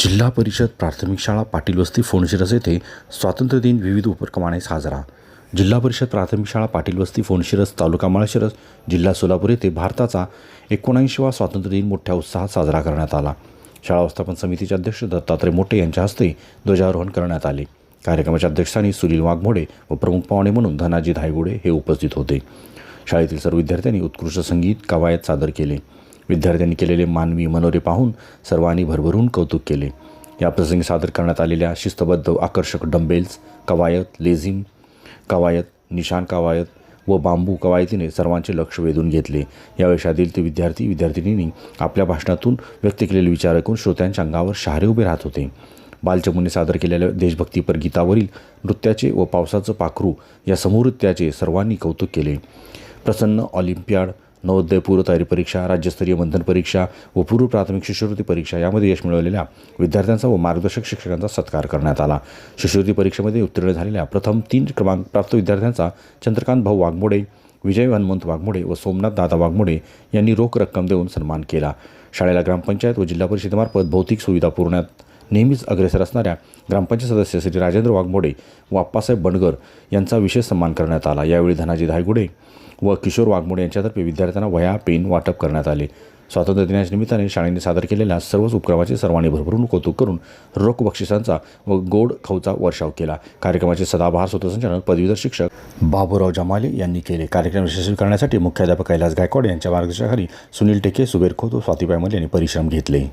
जिल्हा परिषद प्राथमिक शाळा पाटील वस्ती फोनशिरस येथे स्वातंत्र्य दिन विविध उपक्रमाने साजरा. जिल्हा परिषद प्राथमिक शाळा पाटील वस्ती फोनशिरस तालुका माळशिरस जिल्हा सोलापूर येथे भारताचा एकोणऐंशीवा स्वातंत्र्य दिन मोठ्या उत्साहात साजरा करण्यात आला. शाळा व्यवस्थापन समितीचे अध्यक्ष दत्तात्रय मोठे यांच्या हस्ते ध्वजारोहण करण्यात आले. कार्यक्रमाच्या अध्यक्षस्थानी सुनील वाघमोडे व प्रमुख पाहुणे म्हणून धनाजी धायगुडे हे उपस्थित होते. शाळेतील सर्व विद्यार्थ्यांनी उत्कृष्ट संगीत कवायत सादर केले. विद्यार्थ्यांनी केलेले मानवी मनोरे पाहून सर्वांनी भरभरून कौतुक केले. या प्रसंगी सादर करण्यात आलेल्या शिस्तबद्ध आकर्षक डंबेल्स कवायत लेझिम कवायत निशाण कवायत व बांबू कवायतीने सर्वांचे लक्ष वेधून घेतले. या शाळेतील ते विद्यार्थी विद्यार्थिनींनी आपल्या भाषणातून व्यक्त केलेले विचार ऐकून श्रोत्यांच्या अंगावर शहारे उभे राहत होते. बालचमूने सादर केलेल्या देशभक्तीपर गीतावरील नृत्याचे व पावसाचं पाखरू या समूहनृत्याचे सर्वांनी कौतुक केले. प्रसन्न ऑलिम्पियाड नवोदय पूर्व तयारी परीक्षा राज्यस्तरीय बंधन परीक्षा व पूर्व प्राथमिक शिष्यवृत्ती परीक्षा यामध्ये यश मिळवलेल्या विद्यार्थ्यांचा व मार्गदर्शक शिक्षकांचा सत्कार करण्यात आला. शिष्यवृत्ती परीक्षेमध्ये उत्तीर्ण झालेल्या प्रथम तीन क्रमांक प्राप्त विद्यार्थ्यांचा चंद्रकांत भाऊ वाघमोडे विजय हनुमंत वाघमोडे व सोमनाथ दादा वाघमोडे यांनी रोख रक्कम देऊन सन्मान केला. शाळेला ग्रामपंचायत व जिल्हा परिषदेमार्फत भौतिक सुविधा पुरवण्यात नेहमीच अग्रेसर असणाऱ्या ग्रामपंचायत सदस्य श्री राजेंद्र वाघमोडे व आप्पासाहेब बंडगर यांचा विशेष सन्मान करण्यात आला. यावेळी धनाजी धायगुडे व किशोर वाघमोडे यांच्यातर्फे विद्यार्थ्यांना वह्या पेन वाटप करण्यात आले. स्वातंत्र्य दिनाच्या निमित्ताने शाळेने सादर केलेल्या सर्वच उपक्रमाचे सर्वांनी भरभरून कौतुक करून रोख बक्षिसांचा व गोड खाऊचा वर्षाव केला. कार्यक्रमाचे सदाबहार सूत्रसंचालन पदवीधर शिक्षक बाबूराव जमाले यांनी केले. कार्यक्रम यशस्वी करण्यासाठी मुख्याध्यापक कैलास गायकवाड यांच्या मार्गदर्शनाखाली सुनील टेके सुबेर खोत व स्वातीबाई मल यांनी परिश्रम घेतले.